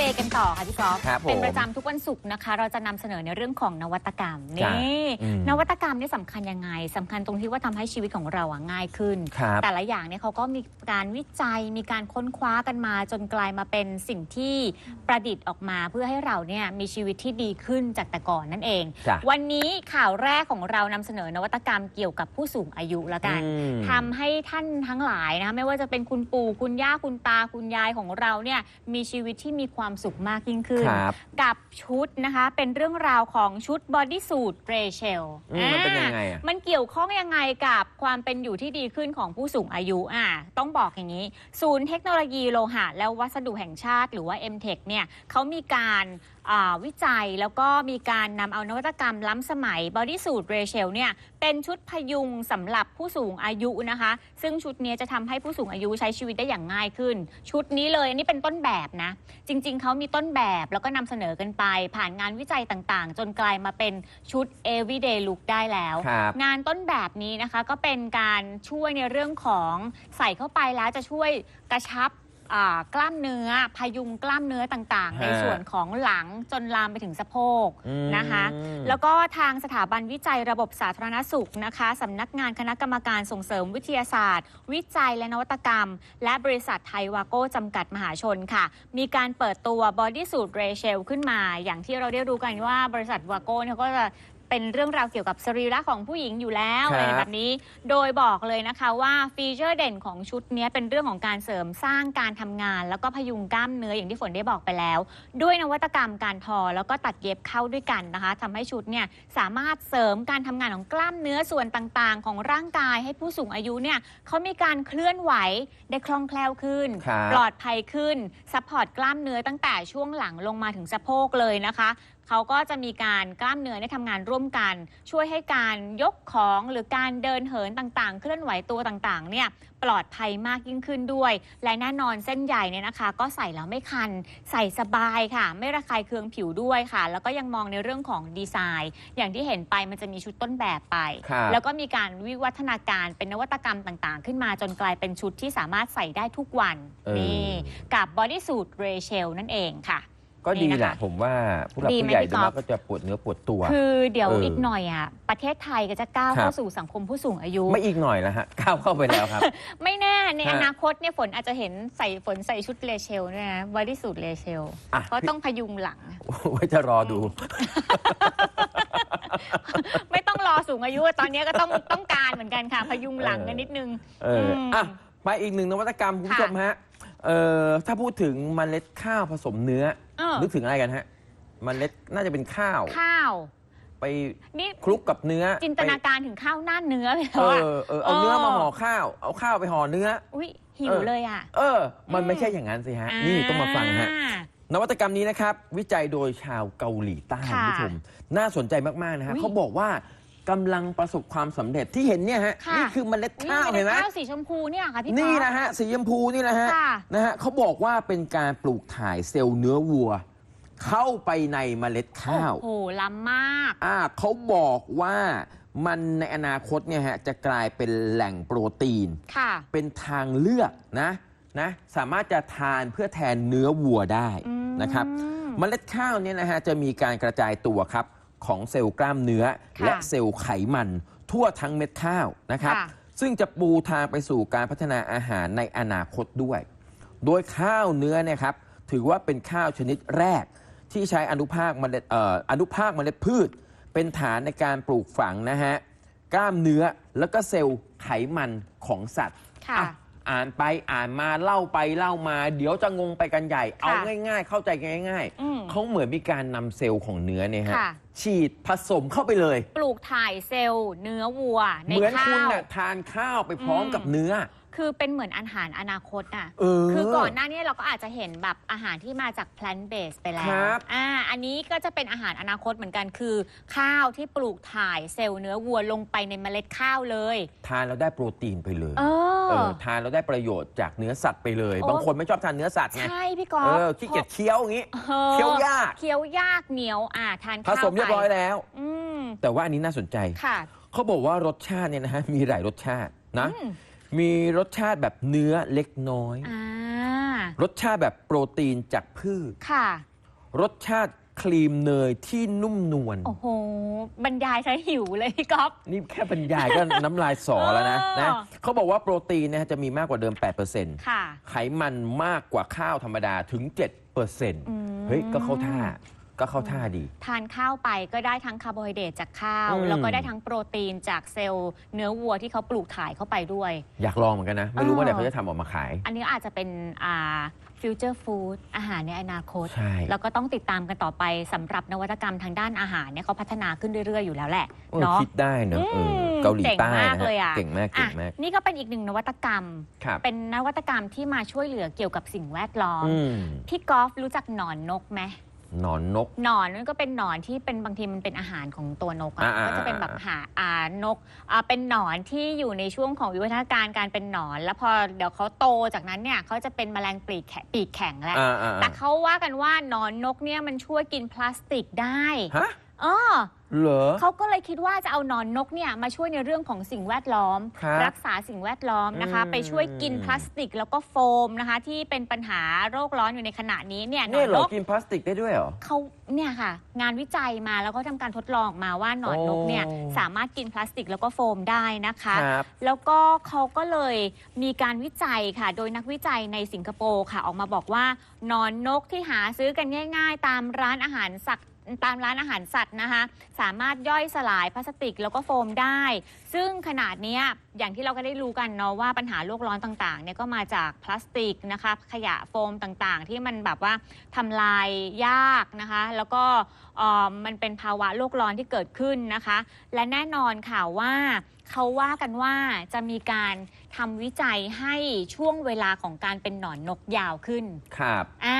มาแซ่บทูเดย์กันต่อค่ะพี่กอล์ฟครับผมเป็นประจำทุกวันศุกร์นะคะ เราจะนำเสนอในเรื่องของนวัตกรรมจ้ะนี่อืมนวัตกรรมนี่สำคัญยังไงสำคัญตรงที่ว่าทำให้ชีวิตของเราอะง่ายขึ้น ครับ แต่ละอย่างเนี่ยเขาก็มีการวิจัยมีการค้นคว้ากันมาจนกลายมาเป็นสิ่งที่ประดิษฐ์ออกมาเพื่อให้เราเนี่ยมีชีวิตที่ดีขึ้นจากแต่ก่อนนั่นเอง จ้ะวันนี้ข่าวแรกของเรานำเสนอนวัตกรรมเกี่ยวกับผู้สูงอายุแล้วกัน อืม ทำให้ท่านทั้งหลายนะคะไม่ว่าจะเป็นคุณปู่คุณย่าคุณตาคุณยายของเราเนี่ยมีชีวิตที่มีความสุขมากยิ่งขึ้น ครับ กับชุดนะคะ เป็นเรื่องราวของชุดบอดี้สูทเรเชลอืมมันเป็นยังไงอะ มันเกี่ยวข้องยังไงกับความเป็นอยู่ที่ดีขึ้นของผู้สูงอายุอะต้องบอกอย่างนี้ ศูนย์เทคโนโลยีโลหะ และวัสดุแห่งชาติ หรือว่า m t e c h เนี่ยเขามีการอ่า วิจัยแล้วก็มีการนำเอานวัตกรรมล้ำสมัย Body Suit r a c h e l เนี่ยเป็นชุดพยุงสำหรับผู้สูงอายุนะคะ ซึ่งชุดนี้จะทำให้ผู้สูงอายุใช้ชีวิตได้อย่างง่ายขึ้น ชุดนี้เลยอันนี้เป็นต้นแบบนะ จริง ๆเขามีต้นแบบแล้วก็นำเสนอกันไป ผ่านงานวิจัยต่างๆ จนกลายมาเป็นชุด everyday look ได้แล้วครับงานต้นแบบนี้นะคะก็เป็นการช่วยในเรื่องของใส่เข้าไปแล้วจะช่วยกระชับ อ่ากล้ามเนื้อพยุงกล้ามเนื้อต่างๆฮะในส่วนของหลังจนลามไปถึงสะโพกอืม นะคะ แล้วก็ทางสถาบันวิจัยระบบสาธารณสุขนะคะสำนักงานคณะกรรมการส่งเสริมวิทยาศาสตร์ วิจัยและนวัตกรรม และบริษัทไทยวาโก้จำกัดมหาชนค่ะ มีการเปิดตัว Body Suit r a c h e l ขึ้นมา อย่างที่เราได้รู้กันว่าบริษัทวาโก้เนี่ยก็จะ เป็นเรื่องราวเกี่ยวกับสรีระของผู้หญิงอยู่แล้วครับ อะไรแบบนี้ โดยบอกเลยนะคะว่าฟีเจอร์เด่นของชุดเนี้ยเป็นเรื่องของการเสริมสร้างการทำงาน แล้วก็พยุงกล้ามเนื้ออย่างที่ฝนได้บอกไปแล้ว ด้วยนวัตกรรมการทอแล้วก็ตัดเย็บเข้าด้วยกันนะคะทำให้ชุดเนี่ยสามารถเสริมการทำงานของกล้ามเนื้อส่วนต่างๆ ของร่างกายให้ผู้สูงอายุเนี่ยเขามีการเคลื่อนไหวได้คล่องแคล่วขึ้น ครับ ปลอดภัยขึ้นซัพพอร์ตกล้ามเนื้อตั้งแต่ช่วงหลังลงมาถึงสะโพกเลยนะคะ เขาก็จะมีการกล้ามเนื้อได้ทำงานร่วมกัน ช่วยให้การยกของหรือการเดินเหินต่างๆ เคลื่อนไหวตัวต่างๆ เนี่ยปลอดภัยมากยิ่งขึ้นด้วย และแน่นอนเส้นใหญ่เนี่ยนะคะ ก็ใส่แล้วไม่คัน ใส่สบายค่ะ ไม่ระคายเคืองผิวด้วยค่ะ แล้วก็ยังมองในเรื่องของดีไซน์ อย่างที่เห็นไปมันจะมีชุดต้นแบบไป ครับแล้วก็มีการวิวัฒนาการเป็นนวัตกรรมต่างๆ ขึ้นมาจนกลายเป็นชุดที่สามารถใส่ได้ทุกวันเออ นี่กับ Body Suit r a c h e l นั่นเองค่ะ ก็ดีนี่แหนะคะละผมว่าผู้หลักดีไหมผู้ใหญ่พี่โดยก๊อมาฟกก็จะปวดเนื้อปวดตัว คือเดี๋ยวเอออีอีกหน่อยอะประเทศไทยก็จะก้าวครับเข้าสู่สังคมผู้สูงอายุ ไม่อีกหน่อยแล้วฮะก้าวเข้าไปแล้วครับ ไม่แน่ในฮะอนาคตเนี่ยฝนอาจจะเห็นใส่ฝนใส่ชุดเลเชลด้วยนะบอดี้สูทเลเชล อะ เพราะต้องพยุงหลัง ไว้จะรอดู ไม่ต้องรอสูงอายุตอนนี้ก็ต้องต้องการเหมือนกันค่ะ พยุงหลังกันนิดนึง เอออมอะไปอีกหนึ่งนวัตกรรมคุณผู้ชมฮะเอ่อถ้าพูดถึงเมล็ดข้าวผสมเนื้อ เออนึกถึงอะไรกันฮะเมล็ดน่าจะเป็นข้าว ข้าว ไปนี่คลุกกับเนื้อจินตนาการถึงข้าวหน้าเนื้อไปไปแล้วเออะอเออเอาเนื้อมาห่อข้าว เอาข้าวไปห่อเนื้อ อุ้ยหิวเออเลยอะเออ มันอืมไม่ใช่อย่างนั้นสิฮะอ่านี่นี่ต้องมาฟังฮะนวัตกรรมนี้นะครับ วิจัยโดยชาวเกาหลีใต้ค่ะคุณผู้ชมน่าสนใจมาก ๆ นะฮะอุ๊ย เขาบอกว่า กำลังประสบความสำเร็จที่เห็นเนี่ยฮะค่ะ นี่คือเมล็ดนี่ข้าวเป็เห็นนไหม ข้าวสีชมพูเนี่ยค่ะพี่นี่ก๊อฟนะฮะสีชมพูนี่นะฮะค่ะนะฮะเขาบอกว่าเป็นการปลูกถ่ายเซลล์เนื้อวัว เข้าไปในเมล็ดข้าว โอ้โหล้ำมาก อ่าเขาบอกว่ามันในอนาคตเนี่ยฮะจะกลายเป็นแหล่งโปรตีน ค่ะ เป็นทางเลือกนะนะสามารถจะทานเพื่อแทนเนื้อวัวได้อืม นะครับ เมล็ดข้าวเนี่ยนะฮะจะมีการกระจายตัวครับ ของเซลล์กล้ามเนื้อ ค่ะและเซลล์ไขมัน ทั่วทั้งเม็ดข้าวนะครับ ค่ะ ซึ่งจะปูทางไปสู่การพัฒนาอาหารในอนาคตด้วย โดยข้าวเนื้อเนี่ยครับถือว่าเป็นข้าวชนิดแรก ที่ใช้อนุภาคเมล็ดเอ่ออนุภาคเมล็ดพืช เป็นฐานในการปลูกฝังนะฮะกล้ามเนื้อแล้วก็เซลล์ไขมันของสัตว์ค่ะ อะ อ่านไปอ่านมาเล่าไปเล่ามา เดี๋ยวจะงงไปกันใหญ่ เอาง่ายๆ เข้าใจง่ายอืม ๆเขาเหมือนมีการนำเซลล์ของเนื้อเนี่ยฮะค่ะ ฉีดผสมเข้าไปเลย ปลูกถ่ายเซลล์เนื้อวัวในเหมือนข้าคุณว น่ะทานข้าวไปพร้อมอืม กับเนื้อ คือเป็นเหมือนอาหารอนาคตอะ เออ คือก่อนหน้านี้เราก็อาจจะเห็นแบบอาหารที่มาจาก plant base ไปแล้วครับ อ่า อันนี้ก็จะเป็นอาหารอนาคตเหมือนกันคือ ข้าวที่ปลูกถ่ายเซลล์เนื้อวัวลงไปในเมล็ดข้าวเลย ทานแล้วได้โปรตีนไปเลย เอ เอออทานแล้วได้ประโยชน์จากเนื้อสัตว์ไปเลยโอ้บางคนไม่ชอบทานเนื้อสัตว์ไงใช่พี่กอเอล์ฟอขี้เกียจเคี้ยวอย่างนี้ออเคี้ยวยากเคี้ยวยากเหนียวอ่าทานผข้าวสมเรียบร้อยไปแล้วอืมแต่ว่าอันนี้น่าสนใจค่ะเขาบอกว่ารสชาติเนี่ยนะฮะมีหลายรสชาตินะอืมมีรสชาติแบบเนื้อเล็กน้อยอ่ารสชาติแบบโปรตีนจากพืชค่ะรสชาติ ครีมเนยที่นุ่มนวล โอ้โห บรรยายใช้หิวเลยพี่ก๊อฟ นี่แค่บรรยายก็ น้ำลายสอแล้วนะเออ นะเขาบอกว่าโปรตีนนะฮะจะมีมากกว่าเดิม 8%ค่ะ ไขมันมากกว่าข้าวธรรมดาถึง 7%ม เฮ้ย ก็เข้าท่าก็เข้าท่าดี ทานข้าวไปก็ได้ทั้งคาร์โบไฮเดรตจากข้าว อืม แล้วก็ได้ทั้งโปรตีนจากเซลล์เนื้อวัวที่เขาปลูกถ่ายเข้าไปด้วย อยากลองเหมือนกันนะ ไม่รู้เออว่าเดี๋ยวเขาจะทำออกมาขาย อันนี้อาจจะเป็นอ่า ฟิวเจอร์ฟู้ดอาหารในอนาคต ใช่ แล้วก็ต้องติดตามกันต่อไปสำหรับนวัตกรรมทางด้านอาหารเนี่ยเขาพัฒนาขึ้นเรื่อยๆอยู่แล้วแหละเออเนาะ คิดได้เนอะเออมเกาหลีใต้เจ๋งมากนะฮะเลยอะ เก่งมากเก่งมากอะนี่ก็เป็นอีกหนึ่งนวัตกรรม ครับเป็นนวัตกรรมที่มาช่วยเหลือเกี่ยวกับสิ่งแวดล้อม อืม พี่กอล์ฟรู้จักหนอนนกไหม หนอนนก หนอนมันก็เป็นหนอนที่เป็นบางทีมันเป็นอาหารของตัวนกอะอ่าๆๆก็จะเป็นแบบหาอ่านกอ่าเป็นหนอนที่อยู่ในช่วงของวิวัฒนาการการเป็นหนอน แล้วพอเดี๋ยวเขาโตจากนั้นเนี่ยเขาจะเป็นแมลงปีกแข็งปีกแข็งแล้ว อ่าอ่าแต่เขาว่ากันว่าหนอนนกเนี่ยมันช่วยกินพลาสติกได้ฮะอ๋อ เหรอ เขาก็เลยคิดว่าจะเอาหนอนนกเนี่ยมาช่วยในเรื่องของสิ่งแวดล้อม ครับรักษาสิ่งแวดล้อมนะคะ อืม ไปช่วยกินพลาสติกแล้วก็โฟมนะคะ ที่เป็นปัญหาโรคร้อนอยู่ในขณะนี้เนี่ยหนเนี่อยนเหรนอกกินพลาสติกได้ด้วยเหรอ เขาเนี่ยค่ะ งานวิจัยมาแล้วก็ทำการทดลองออกมาว่าหนอนนกเนี่ยโอ้ สามารถกินพลาสติกแล้วก็โฟมได้นะคะ ครับ แล้วก็เขาก็เลยมีการวิจัยค่ะ โดยนักวิจัยในสิงคโปร์ค่ะ ออกมาบอกว่าหนอนนกที่หาซื้อกันง่าย ๆ ตามร้านอาหารสัตว์ ตามร้านอาหารสัตว์นะคะ สามารถย่อยสลายพลาสติกแล้วก็โฟมได้ ซึ่งขนาดเนี้ยอย่างที่เราก็ได้รู้กันเนาะว่าปัญหาโลกร้อนต่างๆเนี่ยก็มาจากพลาสติกนะคะขยะโฟมต่างๆ ที่มันแบบว่าทำลายยากนะคะ แล้วก็เอ่อมันเป็นภาวะโลกร้อนที่เกิดขึ้นนะคะ และแน่นอนค่ะว่าเขาว่ากันว่าจะมีการทำวิจัยให้ช่วงเวลาของการเป็นหนอนนกยาวขึ้น ครับ อ่าอ๋อ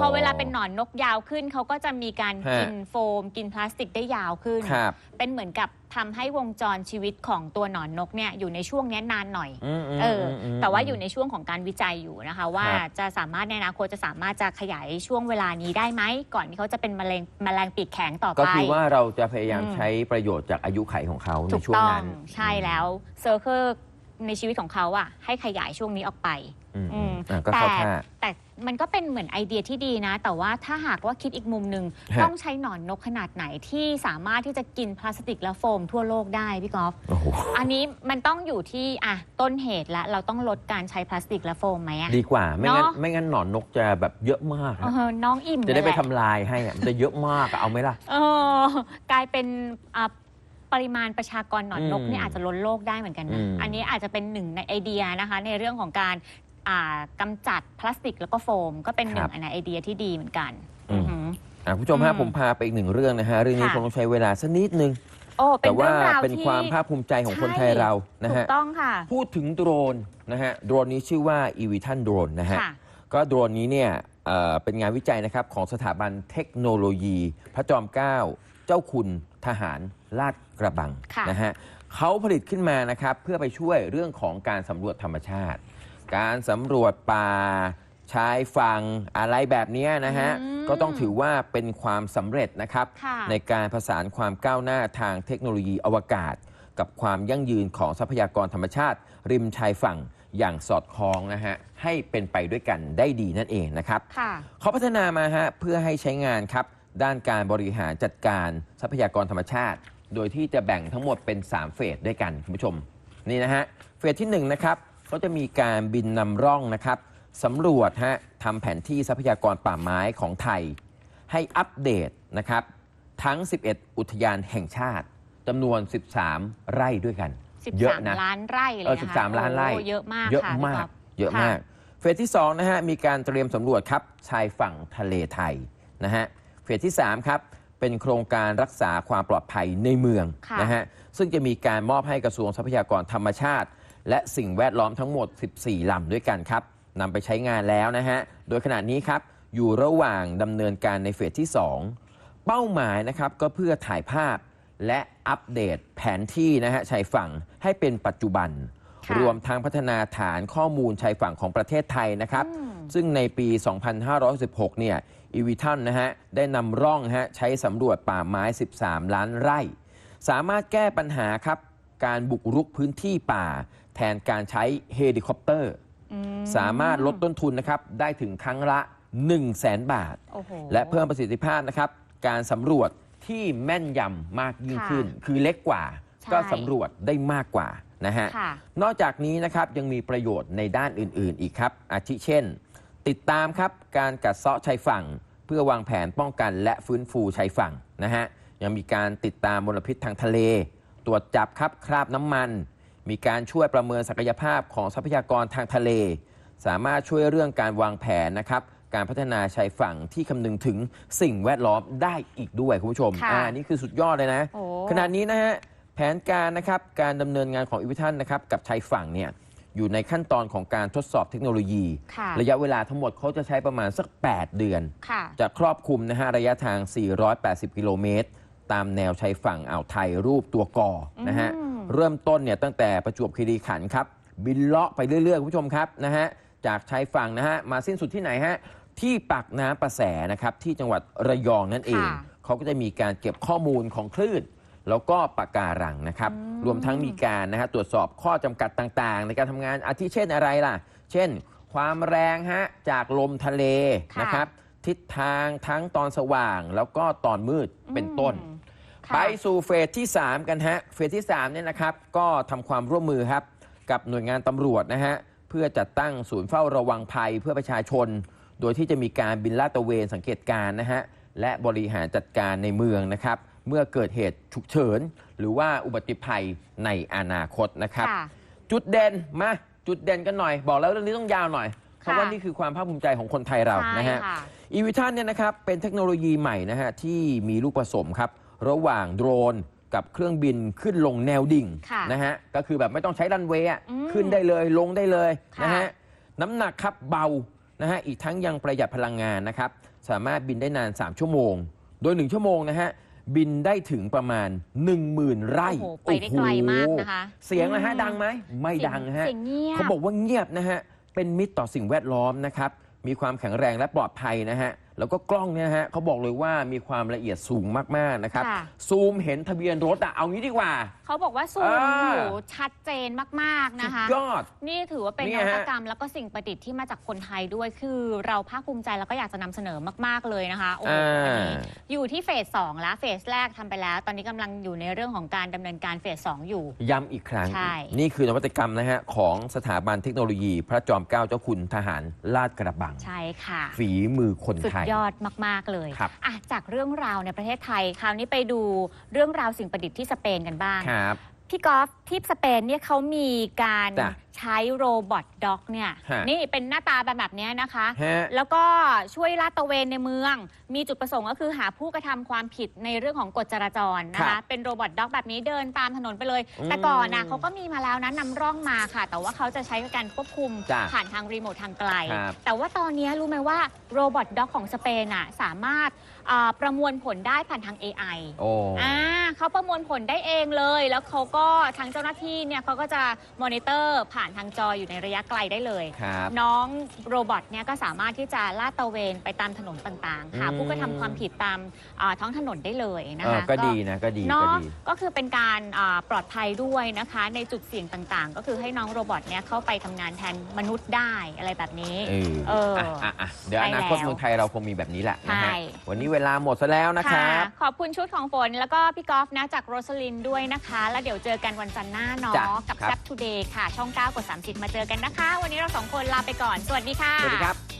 พอเวลาเป็นหนอนนกยาวขึ้น เขาก็จะมีการฮะกินโฟม กินพลาสติกได้ยาวขึ้นครับเป็นเหมือนกับทำให้วงจรชีวิตของตัวหนอนนกเนี่ยอยู่ในช่วงเนี้ยนานหน่อยอืมมเอออมแต่ว่าอยู่ในช่วงของการวิจัยอยู่นะคะ ว่าครับจะสามารถในอนาคตจะสามารถจะขยายช่วงเวลานี้ได้ไหม ก่อนที่เขาจะเป็นมะเร็งแมลงปีกแข็งต่อก็ไปคือว่าเราจะพยายามอืมใช้ประโยชน์จากอายุไขของเขาในถูกช่วงต้องนั้น ใช่แล้วเซอร์เคิลในชีวิตของเขาอะให้ขยายช่วงนี้ออกไป อืมอืมอะก็แต่เข้าท่า แต่มันก็เป็นเหมือนไอเดียที่ดีนะ แต่ว่าถ้าหากว่าคิดอีกมุมหนึ่งฮะ ต้องใช้หนอนนกขนาดไหนที่สามารถที่จะกินพลาสติกและโฟมทั่วโลกได้พี่กอล์ฟโอ้โหอันนี้มันต้องอยู่ที่อะต้นเหตุและเราต้องลดการใช้พลาสติกและโฟมไหมอะ ดีกว่าไม่งั้นเนอะ ไม่งั้นหนอนนกจะแบบเยอะมากเอนะอน้องอิ่มจะได้ไปเลยแหลทำลายให้อะมันจะเยอะมากอะเอาไหมล่ะ เออกลายเป็นอะปริมาณประชากรหนอนนกอืมเนี่ยอาจจะล้นโลกได้เหมือนกันนะอืม อันนี้อาจจะเป็นหนึ่งในไอเดียนะคะ ในเรื่องของการอ่า กำจัดพลาสติกแล้วก็โฟม ก็เป็นหนึ่งในไอเดียที่ดีเหมือนกันอืม อือหืออะคุณผู้ชมฮะอืมผมพาไปอีกหนึ่งเรื่องนะฮะเรื่องนี้ค่ะ คงต้องใช้เวลาสักนิดนึง โอ้เป็แต่นว่าเรื่องราวเป็นที่ความภาคภูมิใจของคนไทยใช่เรานะถูฮะกต้องค่ะ พูดถึงโดรนนะฮะโดรนนี้ชื่อว่า e v i t a n Drone นะฮะ ค่ะ ก็โดรนนี้เนี่ยเอ่อเป็นงานวิจัยนะครับของสถาบันเทคโนโลยี พระจอมเกล้าเจ้าคุณทหารลาดกระบังค่ะ นะฮะเขาผลิตขึ้นมานะครับเพื่อไปช่วยเรื่องของการสำรวจธรรมชาติ การสำรวจป่าชายฝั่งอะไรแบบเนี้ยนะฮะอืมก็ต้องถือว่าเป็นความสำเร็จนะครับค่ะในการผสานความก้าวหน้าทางเทคโนโลยีอวกาศ กับความยั่งยืนของทรัพยากรธรรมชาติ ริมชายฝั่งอย่างสอดคล้องนะฮะ ให้เป็นไปด้วยกันได้ดีนั่นเองนะครับค่ะเขาพัฒนามาฮะเพื่อให้ใช้งานครับ ด้านการบริหารจัดการทรัพยากรธรรมชาติ โดยที่จะแบ่งทั้งหมดเป็น 3 เฟสด้วยกันคุณผู้ชมนี่นะฮะเฟสที่1นะครับ เขาจะมีการบินนำร่องนะครับสำรวจฮะทำแผนที่ทรัพยากรป่าไม้ของไทย ให้อัปเดตนะครับทั้ง 11 อุทยานแห่งชาติจำนวน 13 ไร่ด้วยกัน เยอะนะ13ล้านไร่เลเอยอนะคะ13 ล้านไร่โอ้เยอะมากเยอะค่ะพี่มากก๊อฟเยอะค่ะมากเฟสที่2นะฮะมีการเตรียมสำรวจครับชายฝั่งทะเลไทยนะฮะเฟสที่3ครับเป็นโครงการรักษาความปลอดภัยในเมืองค่ะนะฮะซึ่งจะมีการมอบให้กระทรวงทรัพยากรธรรมชาติ และสิ่งแวดล้อมทั้งหมด 14 ลำด้วยกันครับนำไปใช้งานแล้วนะฮะ โดยขณะนี้ครับ อยู่ระหว่างดำเนินการในเฟสที่ 2 เป้าหมายนะครับก็เพื่อถ่ายภาพและอัปเดตแผนที่นะฮะชายฝั่งให้เป็นปัจจุบันค่ะรวมทางพัฒนาฐานข้อมูลชายฝั่งของประเทศไทยนะครับอืมซึ่งในปี 2516 เนี่ยอีวิทันนะฮะได้นำร่องฮะใช้สำรวจป่าไม้ 13 ล้านไร่ สามารถแก้ปัญหาครับ การบุกรุกพื้นที่ป่า แทนการใช้เฮลิคอปเตอร์อืสามารถลดต้นทุนนะครับได้ถึงครั้งละ 1 0 0 0 0แสนบาท โอ้โห และเพิ่มประสิทธิภาพนะครับ การสำรวจที่แม่นยำมากยิ่งขึ้น คือเล็กกว่า ใช่ ก็สำรวจได้มากกว่านะฮะ ค่ะ นอกจากนี้นะครับยังมีประโยชน์ในด้านอื่น ๆ อีกครับ อาทิเช่น ติดตามครับการกัดเซาะชายฝั่ง เพื่อวางแผนป้องกันและฟื้นฟูชายฝั่งนะฮะยังมีการติดตามมลพิษทางทะเล ตรวจจับครับคราบน้ำมัน มีการช่วยประเมินศักยภาพของทรัพยากรทางทะเล สามารถช่วยเรื่องการวางแผนนะครับการพัฒนาชายฝั่งที่คำนึงถึงสิ่งแวดล้อมได้อีกด้วยคุณผู้ชมค่ะอ่านี่คือสุดยอดเลยนะโอ้ขณะนี้นะฮะแผนการนะครับการดำเนินงานของอีวิทันนะครับกับชายฝั่งเนี่ยอยู่ในขั้นตอนของการทดสอบเทคโนโลยีค่ะระยะเวลาทั้งหมดเขาจะใช้ประมาณสัก 8 เดือนค่ะจะครอบคลุมนะฮะระยะทาง 480 กิโลเมตร ตามแนวชายฝั่งอ่าวไทยรูปตัวกอนะฮะอืมเริ่มต้นเนี่ยตั้งแต่ประจวบคีรีขันธ์ครับบินเลาะไปเรื่อยๆคุณผู้ชมครับนะฮะจากชายฝั่งนะฮะมาสิ้นสุดที่ไหนฮะที่ปากน้ำประแสนะครับที่จังหวัดระยองนั่นเองค่ะเขาก็จะมีการเก็บข้อมูลของคลื่น แล้วก็ปะการังนะครับอืมรวมทั้งมีการนะฮะตรวจสอบข้อจำกัดต่างๆ ในการทำงานอาทิเช่นอะไรล่ะ เช่น ความแรงฮะจากลมทะเลค่ะนะครับ ทิศทางทั้งตอนสว่างแล้วก็ตอนมืดเป็นต้นอืมค่ะ ไปสู่เฟสที่ 3 กันฮะ เฟสที่3เนี่ยนะครับก็ทำความร่วมมือครับ กับหน่วยงานตำรวจนะฮะ เพื่อจัดตั้งศูนย์เฝ้าระวังภัยเพื่อประชาชน โดยที่จะมีการบินลาดตระเวนสังเกตการณ์นะฮะ และบริหารจัดการในเมืองนะครับ เมื่อเกิดเหตุฉุกเฉิน หรือว่าอุบัติภัยในอนาคตนะครับค่ะจุดเด่นมาจุดเด่นกันหน่อย บอกแล้วเรื่องนี้ต้องยาวหน่อยเพราะค่ะว่านี่คือความภาคภูมิใจของคนไทยเรานะฮะใช่ค่ะอีวิทันเนี่ยนะครับเป็นเทคโนโลยีใหม่นะฮะที่มีลูกผสมครับ ระหว่างโดรนกับเครื่องบินขึ้นลงแนวดิ่งค่ะนะฮะก็คือแบบไม่ต้องใช้รันเวย์อะอืมขึ้นได้เลยลงได้เลยค่ะ นะฮะน้ำหนักครับเบานะฮะอีกทั้งยังประหยัดพลังงานนะครับ สามารถบินได้นาน 3 ชั่วโมง โดย 1 ชั่วโมงนะฮะบินได้ถึงประมาณ 10,000 ไร่โอ้โหไปได้ไกลมากนะคะ เสียงนะฮะอืมดังไหมไม่ดังฮะ เสียงเงียบ เขาบอกว่าเงียบนะฮะ เป็นมิตรต่อสิ่งแวดล้อมนะครับ มีความแข็งแรงและปลอดภัยนะฮะ แล้วก็กล้องเนี่ยนะฮะเขาบอกเลยว่ามีความละเอียดสูงมากๆนะครับค่ะ ซูมเห็นทะเบียนรถอะเอางี้ดีกว่า เขาบอกว่าซูมอ่าโอ้โหชัดเจนมากๆสุนะดคะ ยอด นี่ถือว่าเป็นเนี่นยวัฮะ ตกรรมแล้วก็สิ่งประดิษฐ์ที่มาจากคนไทยด้วยคือเราภาคภูมิใจแล้วก็อยากจะนำเสนอมาก ๆ เลยนะคะโอ้โหอ่าอันนี้อยู่ที่เฟสสองแล้วเฟสแรกทำไปแล้ว ตอนนี้กำลังอยู่ในเรื่องของการดำเนินการเฟสสองอยู่ ย้ำอีกครั้ง ใช่ นี่คือนวัตกรรมนะฮะ ของสถาบันเทคโนโลยี พระจอมเกล้าเจ้าคุณทหารลาดกระบัง ใช่ค่ะ ฝีมือคนสุดไทยยอดมาก ๆ เลยครับอะจากเรื่องราวในประเทศไทย คราวนี้ไปดูเรื่องราวสิ่งประดิษฐ์ที่สเปนกันบ้าง ครับ พี่กอล์ฟที่สเปนเนี่ยเขามีการจ้ะใช้โรบอทด็อกเนี่ยฮะนี่เป็นหน้าตาแบบแบบเนี้ยนะคะ ฮะแล้วก็ช่วยลาดตระเวนในเมือง มีจุดประสงค์ก็คือหาผู้กระทำความผิดในเรื่องของกฎจราจรนะครัคะ บเป็นโรบอทด็อกแบบนี้เดินตามถนนไปเลย อืมแต่ก่อนนะเขาก็มีมาแล้วนะนำร่องมาค่ะ แต่ว่าเขาจะใช้การควบคุมจ้ะผ่านทางรีโมททางไกล ครับแต่ว่าตอนนี้รู้ไหมว่าโรบอทด็อกของสเปนอะสามารถอ่าประมวลผลได้ผ่านทาง AI โอ้ อ่าเขาประมวลผลได้เองเลย แล้วเขาก็ทางเจ้าหน้าที่เนี่ยเขาก็จะมอนิเตอร์ผ่านทางจออยู่ในระยะไกลได้เลย ครับ น้องโรบอทเนี่ยก็สามารถที่จะลาดตระเวนไปตามถนนต่างๆ หาอืม ผู้กระทำความผิดตามอ่าท้องถนนได้เลยนะเออคะ ก็ดีนะก็ดีก็เนาะดี ก็คือเป็นการอ่าปลอดภัยด้วยนะคะ ในจุดเสี่ยงต่างๆ ก็คือให้น้องโรบอทเนี่ยเข้าไปทำงานแทนมนุษย์ได้อะไรแบบนี้ เออเอออะอะอะเดี๋ยวใช่อนาคตแล้วเมืองไทยเราคงมีแบบนี้แหละนะฮะใช่วันนี้เวลาหมดซะแล้วนะครับ ขอบคุณชุดของฝน แล้วก็พี่กอล์ฟนะจากโรสลินด้วยนะคะ แล้วเดี๋ยวเจอกันวันจันทร์หน้าเนาะจ้ะกับครับ แซ p ทูเดย์ค่ะ ช่อง 9กด30 มาเจอกันนะคะ วันนี้เราสองคนลาไปก่อน สวัสดีค่ะ สวัสดีครับ